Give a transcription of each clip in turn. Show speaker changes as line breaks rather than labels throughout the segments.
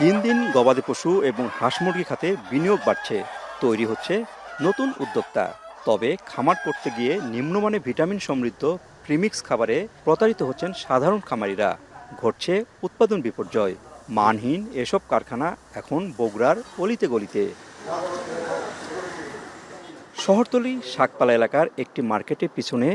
দিন দিন গবাদি পশু এবং হাঁস মুরগি খাতে বিনিয়োগ বাড়ছে, তৈরি হচ্ছে নতুন উদ্যোক্তা। তবে খামার করতে গিয়ে নিম্নমানে ভিটামিন সমৃদ্ধ প্রিমিক্স খাবারে প্রতারিত হচ্ছেন সাধারণ খামারিরা। ঘটছে উৎপাদন বিপর্যয়। মানহীন এসব কারখানা এখন বগুড়ার অলিতে গলিতে। শহরতলি শাকপালা এলাকার একটি মার্কেটের পিছনে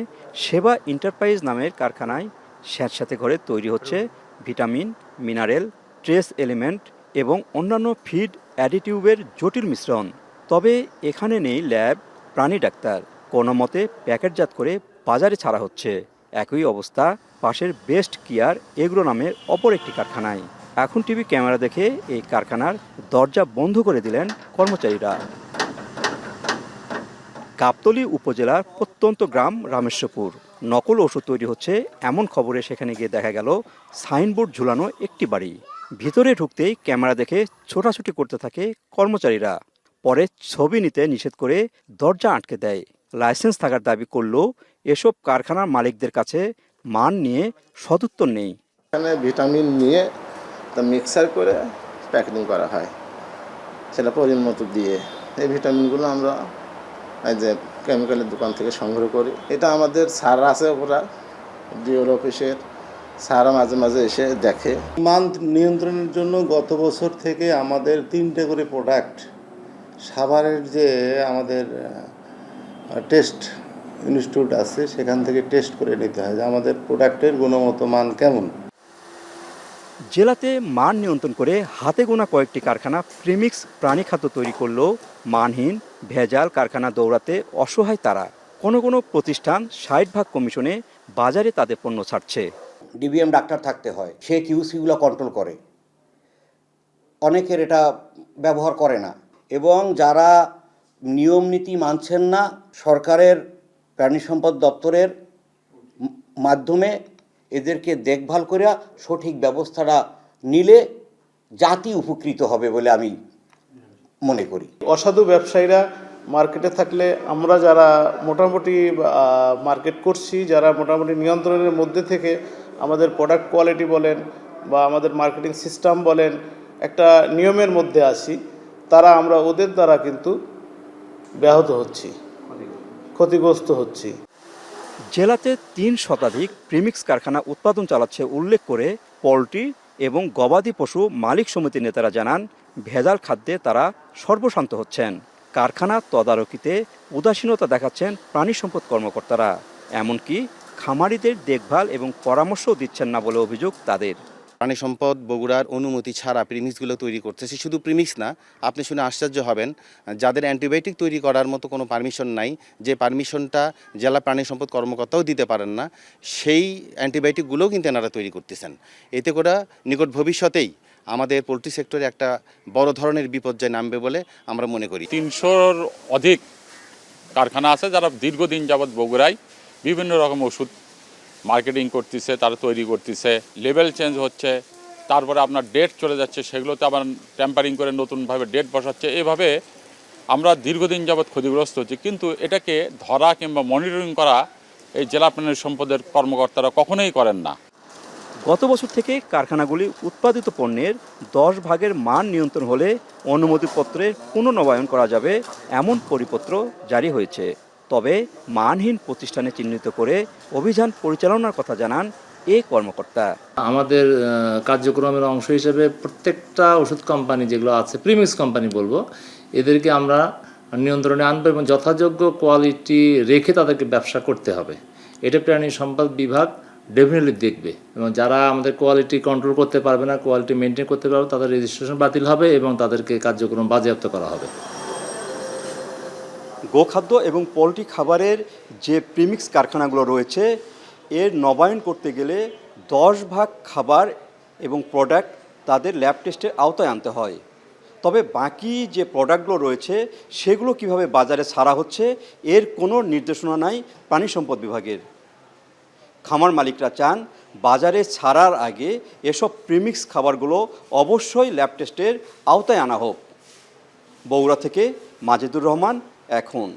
সেবা এন্টারপ্রাইজ নামের কারখানায় স্যাঁতস্যাঁতে ঘরে তৈরি হচ্ছে ভিটামিন, মিনারেল, ট্রেস এলিমেন্ট এবং অন্যান্য ফিড অ্যাডিটিউবের জটিল মিশ্রণ। তবে এখানে নেই ল্যাব, প্রাণী ডাক্তার। কোনো মতে, প্যাকেটজাত করে বাজারে ছাড়া হচ্ছে। একই অবস্থা, পাশের বেস্ট কেয়ার এগ্রো নামের অপর একটি কারখানায়। এখন টিভি ক্যামেরা দেখে এই কারখানার দরজা বন্ধ করে দিলেন কর্মচারীরা। গাবতলী উপজেলার প্রত্যন্ত গ্রাম রামেশ্বরপুর। নকল ওষুধ তৈরি হচ্ছে, এমন খবরে সেখানে গিয়ে দেখা গেল সাইনবোর্ড ঝুলানো একটি বাড়ি। ভিতরে ঢুকতেই ক্যামেরা দেখে ছোটাছুটি করতে থাকে কর্মচারীরা। পরে ছবি নিতে নিষেধ করে দরজা আটকে দেয়। লাইসেন্স থাকার দাবি করলেও এসব কারখানার মালিকদের কাছে মান নিয়ে সদুত্তর নেই।
এখানে ভিটামিন নিয়ে তা মিক্সার করে প্যাকেটিং করা হয়। সেটা পরিমাণ মতো দিয়ে এই ভিটামিনগুলো আমরা এই যে কেমিক্যালের দোকান থেকে সংগ্রহ করি। এটা আমাদের সার আছে ওরা, ডিওর অফিসের। স্যাররা মাঝে মাঝে এসে দেখে।
মান নিয়ন্ত্রণের জন্য গত বছর থেকে আমাদের তিনটে করে প্রোডাক্ট সাভারের যে আমাদের টেস্ট ইনস্টিটিউট আছে, সেখান থেকে টেস্ট করে নিতে হয় যে আমাদের প্রোডাক্টের গুণগত মান কেমন।
জেলাতে মান নিয়ন্ত্রণ করে হাতে গোনা কয়েকটি কারখানা প্রিমিক্স প্রাণী খাদ্য তৈরি করলেও মানহীন, ভেজাল কারখানা দৌড়াতে অসহায় তারা। কোনো কোনো প্রতিষ্ঠান ষাট ভাগ কমিশনে বাজারে তাদের পণ্য ছাড়ছে।
ডিবিএম ডাক্তার থাকতে হয়, সে কিউসিগুলো কন্ট্রোল করে। অনেকের এটা ব্যবহার করে না। এবং যারা নিয়ম নীতি মানছেন না, সরকারের প্রাণী সম্পদ দপ্তরের মাধ্যমে এদেরকে দেখভাল করে সঠিক ব্যবস্থাটা নিলে জাতি উপকৃত হবে বলে আমি মনে করি।
অসাধু ব্যবসায়ীরা মার্কেটে থাকলে আমরা যারা মোটামুটি মার্কেট করছি, যারা মোটামুটি নিয়ন্ত্রণের মধ্যে থেকে আমাদের প্রোডাক্ট কোয়ালিটি বলেন বা আমাদের মার্কেটিং সিস্টেম বলেন একটা নিয়মের মধ্যে আসি তারা আমরা ওদের দ্বারা কিন্তু ব্যাহত হচ্ছি, ক্ষতিগ্রস্ত হচ্ছি।
জেলাতে তিন শতাধিক প্রিমিক্স কারখানা উৎপাদন চালাচ্ছে উল্লেখ করে পোলট্রি এবং গবাদি পশু মালিক সমিতির নেতারা জানান, ভেজাল খাদ্যে তারা সর্বশান্ত হচ্ছেন। কারখানা তদারকিতে উদাসীনতা দেখাচ্ছেন প্রাণী সম্পদ কর্মকর্তারা। এমনকি খামারিদের দেখভাল এবং পরামর্শও দিচ্ছেন না বলে অভিযোগ তাদের।
প্রাণী সম্পদ বগুড়ার অনুমতি ছাড়া প্রিমিক্সগুলো তৈরি করতেছে। শুধু প্রিমিক্স না আপনি শুনে আশ্চর্য হবেন যাদের অ্যান্টিবায়োটিক তৈরি করার মতো কোনো পারমিশন নাই যে পারমিশনটা জেলা প্রাণী সম্পদ কর্মকর্তাও দিতে পারেন না সেই অ্যান্টিবায়োটিকগুলোও কিন্তু এনারা তৈরি করতেছেন। এতে করে নিকট ভবিষ্যতেই আমাদের পোলট্রি সেক্টরে একটা বড় ধরনের বিপর্যয় নামবে বলে আমরা মনে করি।
তিনশোর অধিক কারখানা আছে যারা দীর্ঘদিন যাবৎ বগুড়ায় বিভিন্ন রকম ওষুধ মার্কেটিং করতেছে, তারা তৈরি করতেছে লেভেল চেঞ্জ হচ্ছে, তারপরে আপনার ডেট চলে যাচ্ছে, সেগুলোতে আবার ট্যাম্পারিং করে নতুনভাবে ডেট বসাচ্ছে। এভাবে আমরা দীর্ঘদিন যাবৎ ক্ষতিগ্রস্ত হচ্ছি। কিন্তু এটাকে ধরা কিংবা মনিটরিং করা এই জেলা প্রাণী সম্পদের কর্মকর্তারা কখনোই করেন না।
গত বছর থেকে কারখানাগুলি উৎপাদিত পণ্যের দশ ভাগের মান নিয়ন্ত্রণ হলে অনুমতিপত্রের পুনর্নবায়ন করা যাবে, এমন পরিপত্র জারি হয়েছে। তবে মানহীন প্রতিষ্ঠানে চিহ্নিত করে অভিযান পরিচালনার কথা জানান এ কর্মকর্তা।
আমাদের কার্যক্রমের অংশ হিসেবে প্রত্যেকটা ওষুধ কোম্পানি যেগুলো আছে, প্রিমিক্স কোম্পানি বলব, এদেরকে আমরা নিয়ন্ত্রণে আনব এবং যথাযোগ্য কোয়ালিটি রেখে তাদেরকে ব্যবসা করতে হবে। এটা প্রাণী সম্পদ বিভাগ ডেফিনেটলি দেখবে এবং যারা আমাদের কোয়ালিটি কন্ট্রোল করতে পারবে না কোয়ালিটি মেনটেন করতে পারবে, তাদের রেজিস্ট্রেশন বাতিল হবে এবং তাদেরকে কার্যক্রম বাজেয়াপ্ত করা হবে।
গোখাদ্য এবং পোলট্রি খাবারের যে প্রিমিক্স কারখানাগুলো রয়েছে, এর নবায়ন করতে গেলে দশ ভাগ খাবার এবং প্রোডাক্ট তাদের ল্যাব টেস্টের আওতায় আনতে হয়। তবে বাকি যে প্রোডাক্টগুলো রয়েছে, সেগুলো কীভাবে বাজারে ছাড়া হচ্ছে, এর কোনো নির্দেশনা নাই প্রাণী সম্পদ বিভাগের। খামার মালিকরা চান বাজারে ছাড়ার আগে এসব প্রিমিক্স খাবারগুলো অবশ্যই ল্যাব টেস্টের আওতায় আনা হোক। বগুড়া থেকে মাজেদুর রহমান এখন।